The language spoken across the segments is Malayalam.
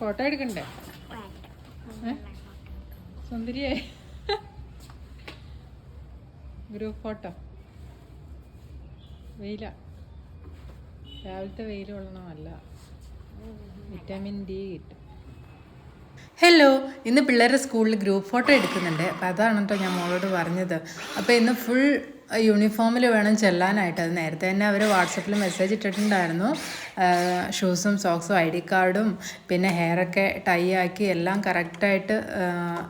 ഫോട്ടോ എടുക്കണ്ടേ? സുന്ദരിയേ സുന്ദരിയായി. Group photo. വെയില. രാവിലത്തെ വെയിൽ കൊള്ളണമല്ല. വിറ്റാമിൻ ഡി കിട്ടും. ഹലോ ഇന്ന് പിള്ളേരുടെ സ്കൂളിൽ ഗ്രൂപ്പ് ഫോട്ടോ എടുക്കുന്നുണ്ട്. അപ്പോൾ അതാണ് കേട്ടോ ഞാൻ മോളോട് പറഞ്ഞത്. അപ്പോൾ ഇന്ന് ഫുൾ യൂണിഫോമിൽ വേണം ചെല്ലാനായിട്ട്. അത് നേരത്തെ തന്നെ അവർ വാട്സപ്പിൽ മെസ്സേജ് ഇട്ടിട്ടുണ്ടായിരുന്നു. ഷൂസും സോക്സും ഐ ഡി കാർഡും പിന്നെ ഹെയറൊക്കെ ടൈ ആക്കി എല്ലാം കറക്റ്റായിട്ട്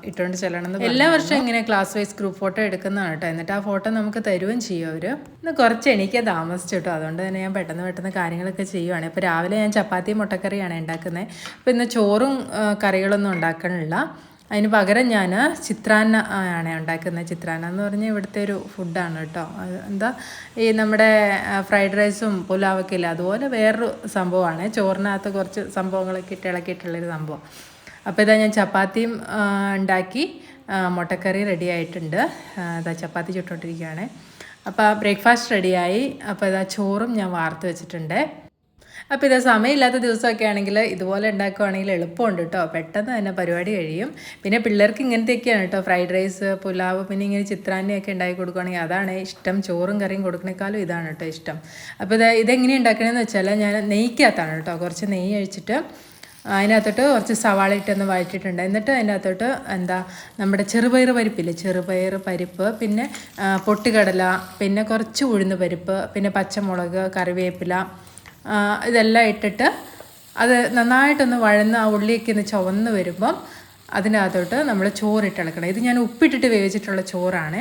ഇട്ടുകൊണ്ട് ചെല്ലണം എന്ന് എല്ലാ വർഷവും ഇങ്ങനെ ക്ലാസ് വൈസ് ഗ്രൂപ്പ് ഫോട്ടോ എടുക്കുന്നതാണ് കേട്ടോ. എന്നിട്ട് ആ ഫോട്ടോ നമുക്ക് തരുകയും ചെയ്യും അവർ ഇന്ന് കുറച്ച് എനിക്ക് താമസിച്ചു കേട്ടോ. അതുകൊണ്ട് തന്നെ ഞാൻ പെട്ടെന്ന് പെട്ടെന്ന് കാര്യങ്ങളൊക്കെ ചെയ്യുവാണ്. ഇപ്പോൾ രാവിലെ ഞാൻ ചപ്പാത്തി മുട്ടക്കറിയാണ് ഉണ്ടാക്കുന്നത് അപ്പോൾ ഇന്ന് ചോറും കറികളൊന്നും ഉണ്ടാക്കണില്ല. അതിന് പകരം ഞാൻ ചിത്രാന്ന ആണ് ഉണ്ടാക്കുന്നത് ചിത്രാന്ന എന്ന് പറഞ്ഞാൽ ഇവിടുത്തെ ഒരു ഫുഡാണ് കേട്ടോ. എന്താ ഈ നമ്മുടെ ഫ്രൈഡ് റൈസും പുലാവൊക്കെ ഇല്ല അതുപോലെ വേറൊരു സംഭവമാണ്. ചോറിനകത്ത് കുറച്ച് സംഭവങ്ങളൊക്കെ ഇട്ട് ഇളക്കിയിട്ടുള്ളൊരു സംഭവം. അപ്പോൾ ഇതാ ഞാൻ ചപ്പാത്തിയും ഉണ്ടാക്കി മുട്ടക്കറി റെഡി ആയിട്ടുണ്ട്. ഇതാ ചപ്പാത്തി ചുട്ടോണ്ടിരിക്കുകയാണ് അപ്പോൾ ബ്രേക്ക്ഫാസ്റ്റ് റെഡിയായി അപ്പോൾ ഇതാ ചോറും ഞാൻ വാർത്ത് വെച്ചിട്ടുണ്ട്. അപ്പോൾ ഇത് സമയമില്ലാത്ത ദിവസമൊക്കെ ആണെങ്കിൽ ഇതുപോലെ ഉണ്ടാക്കുവാണെങ്കിൽ എളുപ്പമുണ്ട് കേട്ടോ. പെട്ടെന്ന് തന്നെ പരിപാടി കഴിയും. പിന്നെ പിള്ളേർക്ക് ഇങ്ങനത്തെയൊക്കെയാണ് കേട്ടോ. ഫ്രൈഡ് റൈസ് പുലാവ് പിന്നെ ഇങ്ങനെ ചിത്രാന്നയൊക്കെ ഉണ്ടാക്കി കൊടുക്കുകയാണെങ്കിൽ അതാണ് ഇഷ്ടം. ചോറും കറിയും കൊടുക്കണേക്കാളും ഇതാണ് കേട്ടോ ഇഷ്ടം. അപ്പോൾ ഇത് ഇതെങ്ങനെ ഉണ്ടാക്കണമെന്ന് വെച്ചാൽ ഞാൻ നെയ്ക്കകത്താണ് കേട്ടോ. കുറച്ച് നെയ്യ് ഒഴിച്ചിട്ട് അതിനകത്തോട്ട് കുറച്ച് സവാള ഇട്ടൊന്ന് വഴറ്റിയിട്ടുണ്ട്. എന്നിട്ട് അതിനകത്തോട്ട് എന്താ നമ്മുടെ ചെറുപയർ പരിപ്പില്ലേ? ചെറുപയർ പരിപ്പ് പിന്നെ പൊട്ടുകടല പിന്നെ കുറച്ച് ഉഴുന്ന് പരിപ്പ് പിന്നെ പച്ചമുളക് കറിവേപ്പില ഇതെല്ലാം ഇട്ടിട്ട് അത് നന്നായിട്ടൊന്ന് വഴന്ന് ആ ഉള്ളിയൊക്കെ ഒന്ന് ചുവന്ന് വരുമ്പം അതിനകത്തോട്ട് നമ്മൾ ചോറിട്ട് ഇളക്കണം ഇത് ഞാൻ ഉപ്പിട്ടിട്ട് വേവിച്ചിട്ടുള്ള ചോറാണ്.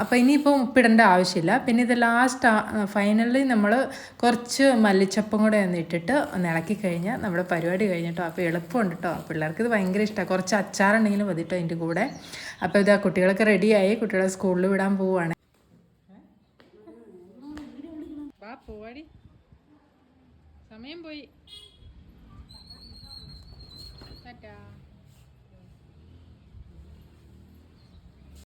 അപ്പോൾ ഇനിയിപ്പോൾ ഉപ്പിടേണ്ട ആവശ്യമില്ല. പിന്നെ ഇത് ലാസ്റ്റ് ഫൈനലി നമ്മൾ കുറച്ച് മല്ലിച്ചപ്പും കൂടെ ഒന്ന് ഇട്ടിട്ട് ഒന്ന് ഇളക്കി കഴിഞ്ഞാൽ നമ്മുടെ പരിപാടി കഴിഞ്ഞിട്ടോ? അപ്പോൾ എളുപ്പമുണ്ട് കേട്ടോ പിള്ളേർക്ക് ഇത് ഭയങ്കര ഇഷ്ടമാണ് കുറച്ച് അച്ചാറുണ്ടെങ്കിലും മതി കേട്ടോ അതിന്റെ കൂടെ. അപ്പോൾ ഇത് ആ കുട്ടികളൊക്കെ റെഡിയായി കുട്ടികളെ സ്കൂളിൽ വിടാൻ പോവുകയാണ് പോവാടി. സമയം പോയി ടാറ്റാ